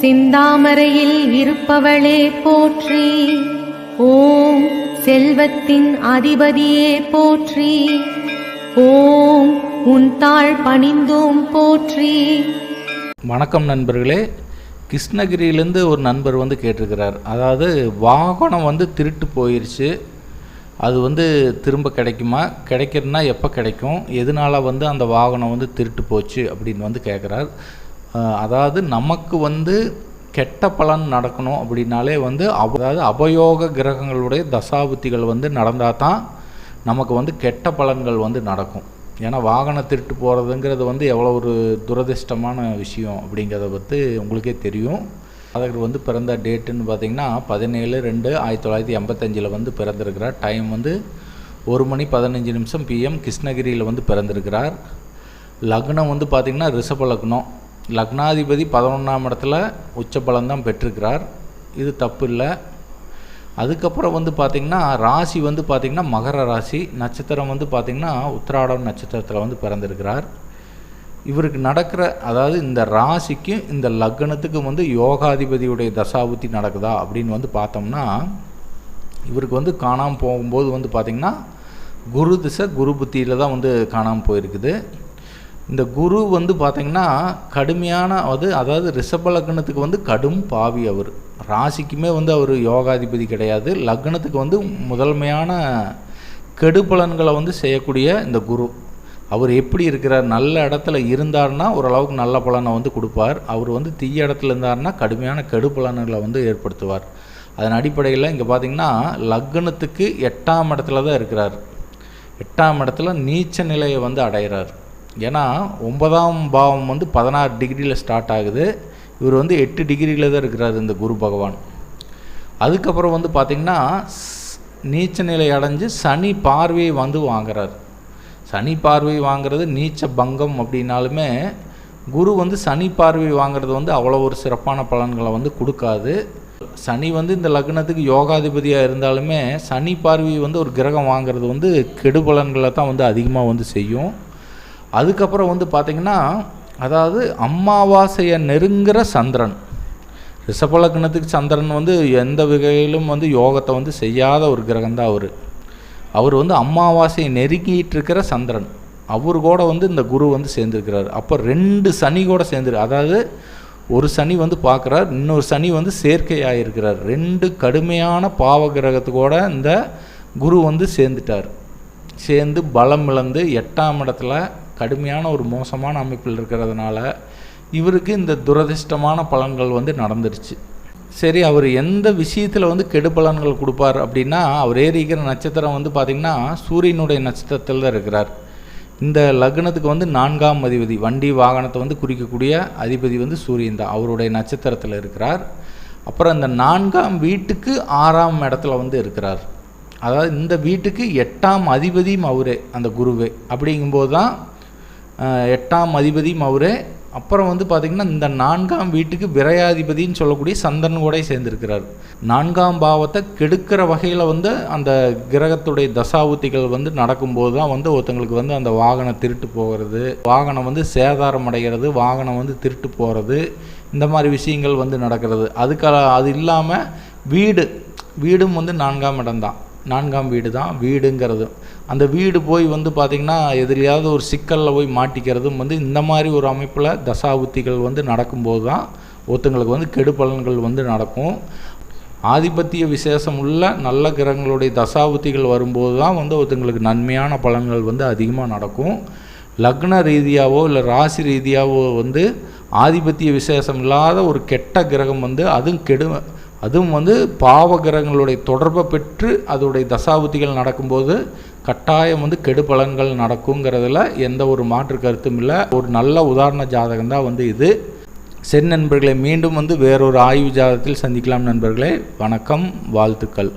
சிந்தாமரையில் இருப்பவளே போற்றி. ஓம் செல்வத்தின் அதிபதியே போற்றி. ஓம் உன் தாழ் பணிந்தோம் போற்றி. வணக்கம் நண்பர்களே. கிருஷ்ணகிரியிலேருந்து ஒரு நண்பர் வந்து கேட்டிருக்கிறார். அதாவது வாகனம் வந்து திருட்டு போயிருச்சு. அது வந்து திரும்ப கிடைக்குமா? கிடைக்கிறதுனா எப்போ கிடைக்கும்? எதனால் வந்து அந்த வாகனம் வந்து திருட்டு போச்சு அப்படின்னு வந்து கேட்குறார் அதாவது நமக்கு வந்து கெட்ட பலன் நடக்கணும் அப்படின்னாலே வந்து அதாவது அபயோக கிரகங்களுடைய தசாபுத்திகள் வந்து நடந்தால் தான் நமக்கு வந்து கெட்ட பலன்கள் வந்து நடக்கும். ஏன்னா வாகன திருட்டு போகிறதுங்கிறது வந்து எவ்வளோ ஒரு துரதிர்ஷ்டமான விஷயம் அப்படிங்கிறத பற்றி உங்களுக்கே தெரியும். அதற்கு வந்து பிறந்த டேட்டுன்னு பார்த்தீங்கன்னா பதினேழு ரெண்டு ஆயிரத்தி தொள்ளாயிரத்தி எண்பத்தஞ்சில் வந்து பிறந்திருக்கிறார். டைம் வந்து ஒரு மணி பதினஞ்சு நிமிஷம் பிஎம் கிருஷ்ணகிரியில் வந்து பிறந்திருக்கிறார். லக்னம் வந்து பார்த்திங்கன்னா ரிஷப லக்னம். லக்னாதிபதி பதினொன்றாம் இடத்துல உச்சபலம் தான் பெற்றிருக்கிறார். இது தப்பு இல்லை அதுக்கப்புறம் வந்து பார்த்திங்கன்னா ராசி வந்து பார்த்திங்கன்னா மகர ராசி நட்சத்திரம் வந்து பார்த்திங்கன்னா உத்திராடம் நட்சத்திரத்தில் வந்து பிறந்திருக்கிறார். இவருக்கு நடக்கிற அதாவது இந்த ராசிக்கும் இந்த லக்னத்துக்கும் வந்து யோகாதிபதியுடைய தசாபுத்தி நடக்குதா அப்படின்னு வந்து பார்த்தோம்னா இவருக்கு வந்து காணாமல் போகும்போது வந்து பார்த்திங்கன்னா குரு திசை குரு புத்தியில் தான் வந்து காணாமல் போயிருக்குது. இந்த குரு வந்து பார்த்திங்கன்னா கடுமையான அது அதாவது ரிஷப லக்னத்துக்கு வந்து கடும் பாவி அவர். ராசிக்குமே வந்து அவர் யோகாதிபதி கிடையாது. லக்னத்துக்கு வந்து முதன்மையான கெடுபலன்களை வந்து செய்யக்கூடிய இந்த குரு. அவர் எப்படி இருக்கிறார் நல்ல இடத்துல இருந்தார்னா ஓரளவுக்கு நல்ல பலனை வந்து கொடுப்பார். அவர் வந்து தீய இடத்துல இருந்தார்னா கடுமையான கெடு பலன்களை வந்து ஏற்படுத்துவார். அதன் அடிப்படையில் இங்கே பார்த்தீங்கன்னா லக்னத்துக்கு எட்டாம் இடத்துல தான் இருக்கிறார். எட்டாம் இடத்துல நீச்ச நிலையை வந்து அடைகிறார். ஏன்னா ஒன்பதாம் பாவம் வந்து பதினாறு டிகிரியில் ஸ்டார்ட் ஆகுது. இவர் வந்து எட்டு டிகிரியில் தான் இருக்கிறார் இந்த குரு பகவான். அதுக்கப்புறம் வந்து பார்த்திங்கன்னா நீச்ச நிலை அடைஞ்சு சனி பார்வையை வந்து வாங்குறார். சனி பார்வை வாங்குறது நீச்ச பங்கம் அப்படின்னாலுமே குரு வந்து சனி பார்வை வாங்குறது வந்து அவ்வளோ ஒரு சிறப்பான பலன்களை வந்து கொடுக்காது. சனி வந்து இந்த லக்னத்துக்கு யோகாதிபதியாக இருந்தாலுமே சனி பார்வை வந்து ஒரு கிரகம் வாங்குறது வந்து கெடு பலன்களை தான் வந்து அதிகமாக வந்து செய்யும். அதுக்கப்புறம் வந்து பார்த்திங்கன்னா அதாவது அமாவாசையை நெருங்குற சந்திரன். ரிஷபலக்னத்துக்கு சந்திரன் வந்து எந்த வகையிலும் வந்து யோகத்தை வந்து செய்யாத ஒரு கிரகம் தான் அவர். அவர் வந்து அமாவாசையை நெருங்கிட்டு இருக்கிற சந்திரன். அவர் கூட வந்து இந்த குரு வந்து சேர்ந்துருக்கிறார். அப்போ ரெண்டு சனி கூட சேர்ந்துரு அதாவது ஒரு சனி வந்து பார்க்குறார் இன்னொரு சனி வந்து சேர்க்கையாக இருக்கிறார் ரெண்டு கடுமையான பாவ கிரகத்துக்கூட இந்த குரு வந்து சேர்ந்துட்டார். சேர்ந்து பலம் இழந்து எட்டாம் இடத்துல கடுமையான ஒரு மோசமான அமைப்பில் இருக்கிறதுனால இவருக்கு இந்த துரதிர்ஷ்டமான பலன்கள் வந்து நடந்துருச்சு. சரி அவர் எந்த விஷயத்தில் வந்து கெடு பலன்கள் கொடுப்பார் அப்படின்னா அவர் ஏறிக்கிற நட்சத்திரம் வந்து பார்த்திங்கன்னா சூரியனுடைய நட்சத்திரத்தில் தான் இருக்கிறார். இந்த லக்னத்துக்கு வந்து நான்காம் அதிபதி வண்டி வாகனத்தை வந்து குறிக்கக்கூடிய அதிபதி வந்து சூரியன் தான். அவருடைய நட்சத்திரத்தில் இருக்கிறார். அப்புறம் இந்த நான்காம் வீட்டுக்கு ஆறாம் இடத்துல வந்து இருக்கிறார். அதாவது இந்த வீட்டுக்கு எட்டாம் அதிபதியும் அவரே அந்த குருவே. அப்படிங்கும்போது தான் எட்டாம் அதிபதியும் அவரே அப்புறம் வந்து பார்த்திங்கன்னா இந்த நான்காம் வீட்டுக்கு விரையாதிபதினு சொல்லக்கூடிய சந்திரன் கூட சேர்ந்திருக்கிறார். நான்காம் பாவத்தை கெடுக்கிற வகையில் வந்து அந்த கிரகத்துடைய தசாவுத்திகள் வந்து நடக்கும்போது தான் வந்து ஒருத்தங்களுக்கு வந்து அந்த வாகனம் திருட்டு போகிறது. வாகனம் வந்து சேதாரம் அடைகிறது. வாகனம் வந்து திருட்டு போகிறது இந்த மாதிரி விஷயங்கள் வந்து நடக்கிறது. அதுக்காக அது இல்லாமல் வீடு வீடும் வந்து நான்காம் இடம்தான். நான்காம் வீடு தான் வீடுங்கிறது. அந்த வீடு போய் வந்து பார்த்திங்கன்னா எதிரியாவது ஒரு சிக்கலில் போய் மாட்டிக்கிறதும் வந்து இந்த மாதிரி ஒரு அமைப்பில் தசாபுத்திகள் வந்து நடக்கும்போது தான் ஒருத்தங்களுக்கு வந்து கெடு பலன்கள் வந்து நடக்கும். ஆதிபத்திய விசேஷம் உள்ள நல்ல கிரகங்களுடைய தசாபுத்திகள் வரும்போது தான் வந்து ஒருத்தங்களுக்கு நன்மையான பலன்கள் வந்து அதிகமாக நடக்கும். லக்ன ரீதியாவோ இல்லை ராசி ரீதியாவோ வந்து ஆதிபத்திய விசேஷம் இல்லாத ஒரு கெட்ட கிரகம் வந்து அதுவும் கெடு அதுவும் வந்து பாவ கிரகங்களுடைய தொடர்பை பெற்று அதோடைய தசாபுத்திகள் நடக்கும்போது கட்டாயம் வந்து கெடுபலன்கள் நடக்குங்கிறதுல எந்த ஒரு மாற்று கருத்தும் இல்லை. ஒரு நல்ல உதாரண ஜாதகம் தான் வந்து இது. சென் நண்பர்களை மீண்டும் வந்து வேறொரு ஆய்வு ஜாதகத்தில் சந்திக்கலாம் நண்பர்களே. வணக்கம் வாழ்த்துக்கள்.